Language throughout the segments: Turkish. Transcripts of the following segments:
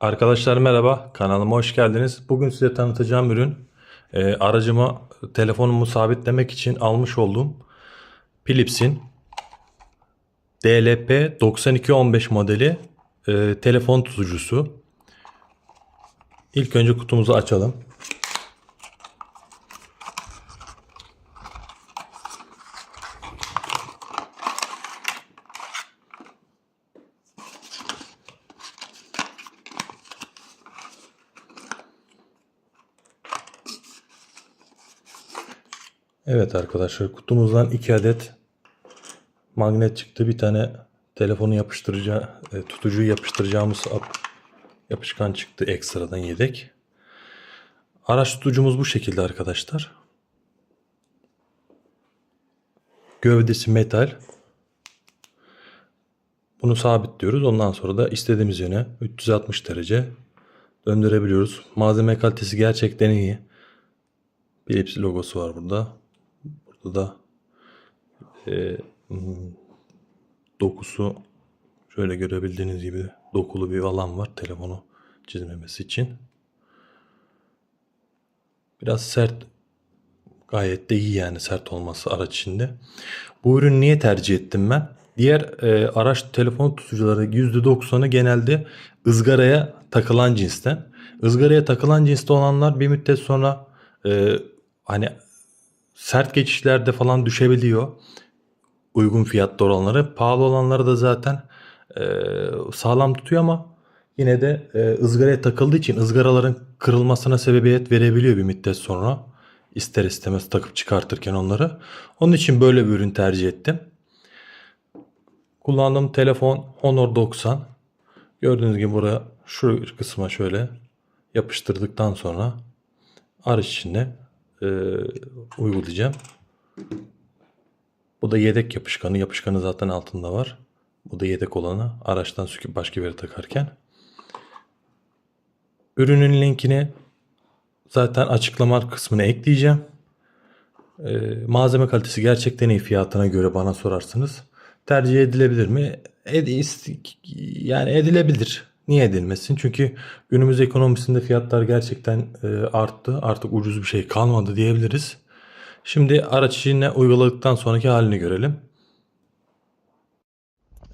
Arkadaşlar merhaba, kanalıma hoş geldiniz. Bugün size tanıtacağım ürün e, aracıma telefonumu sabitlemek için almış olduğum Philips'in DLP 9215 modeli e, telefon tutucusu. İlk önce kutumuzu açalım. Evet arkadaşlar kutumuzdan iki adet magnet çıktı. Bir tane telefonu yapıştıracağı, e, tutucuyu yapıştıracağımız ap- yapışkan çıktı ekstradan yedek. Araç tutucumuz bu şekilde arkadaşlar. Gövdesi metal. Bunu sabitliyoruz. Ondan sonra da istediğimiz yöne 360 derece döndürebiliyoruz. Malzeme kalitesi gerçekten iyi. Philips logosu var burada. Burada da e, hmm, dokusu şöyle görebildiğiniz gibi dokulu bir alan var telefonu çizmemesi için. Biraz sert gayet de iyi yani sert olması araç içinde. Bu ürünü niye tercih ettim ben? Diğer e, araç telefon tutucuları %90'ı genelde ızgaraya takılan cinsten. Izgaraya takılan cinste olanlar bir müddet sonra e, hani sert geçişlerde falan düşebiliyor. Uygun fiyatlı olanları. Pahalı olanları da zaten e, sağlam tutuyor ama yine de e, ızgaraya takıldığı için ızgaraların kırılmasına sebebiyet verebiliyor bir müddet sonra. İster istemez takıp çıkartırken onları. Onun için böyle bir ürün tercih ettim. Kullandığım telefon Honor 90. Gördüğünüz gibi buraya şu kısma şöyle yapıştırdıktan sonra araç içinde e, uygulayacağım. Bu da yedek yapışkanı. Yapışkanı zaten altında var. Bu da yedek olanı araçtan söküp başka bir yere takarken. Ürünün linkini zaten açıklama kısmına ekleyeceğim. Ee, malzeme kalitesi gerçekten iyi fiyatına göre bana sorarsınız. Tercih edilebilir mi? Ed yani edilebilir. Niye edilmesin? Çünkü günümüz ekonomisinde fiyatlar gerçekten e, arttı. Artık ucuz bir şey kalmadı diyebiliriz. Şimdi araç içine uyguladıktan sonraki halini görelim.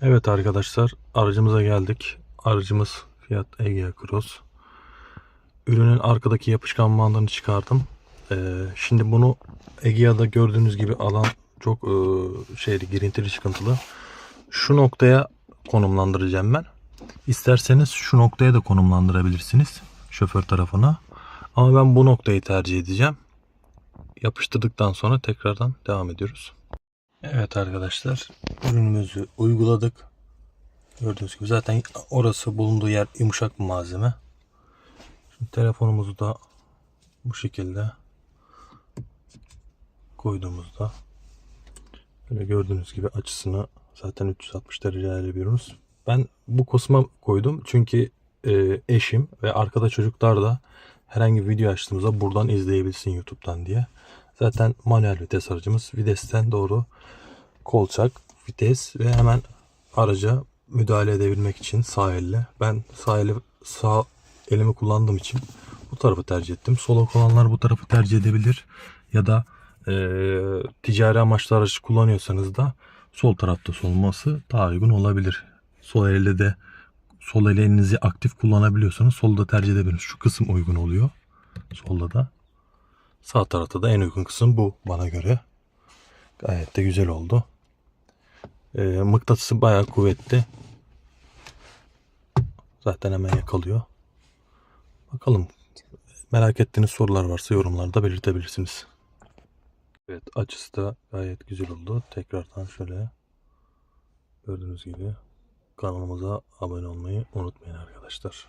Evet arkadaşlar aracımıza geldik. Aracımız Fiat Egea Cross. Ürünün arkadaki yapışkan bandını çıkardım. Ee, şimdi bunu Egea'da gördüğünüz gibi alan çok e, şeyli girintili çıkıntılı. Şu noktaya konumlandıracağım ben. İsterseniz şu noktaya da konumlandırabilirsiniz. Şoför tarafına. Ama ben bu noktayı tercih edeceğim. Yapıştırdıktan sonra tekrardan devam ediyoruz. Evet arkadaşlar ürünümüzü uyguladık. Gördüğünüz gibi zaten orası bulunduğu yer yumuşak bir malzeme. Şimdi telefonumuzu da bu şekilde koyduğumuzda böyle gördüğünüz gibi açısını zaten 360 derece ayarlayabiliyoruz. Ben bu kısma koydum çünkü e, eşim ve arkada çocuklar da herhangi bir video açtığımızda buradan izleyebilsin YouTube'dan diye. Zaten manuel vites aracımız. Vitesten doğru kolçak, vites ve hemen araca müdahale edebilmek için sağ elle. Ben sağ eli sağ elimi kullandığım için bu tarafı tercih ettim. Sol olanlar bu tarafı tercih edebilir. Ya da e, ticari amaçlı araç kullanıyorsanız da sol tarafta olması daha uygun olabilir. Sol elle de sol el elinizi aktif kullanabiliyorsanız solda tercih edebilirsiniz. Şu kısım uygun oluyor. Solda da. Sağ tarafta da en uygun kısım bu bana göre. Gayet de güzel oldu. E, mıknatısı bayağı kuvvetli. Zaten hemen yakalıyor. Bakalım. Merak ettiğiniz sorular varsa yorumlarda belirtebilirsiniz. Evet açısı da gayet güzel oldu. Tekrardan şöyle gördüğünüz gibi kanalımıza abone olmayı unutmayın arkadaşlar.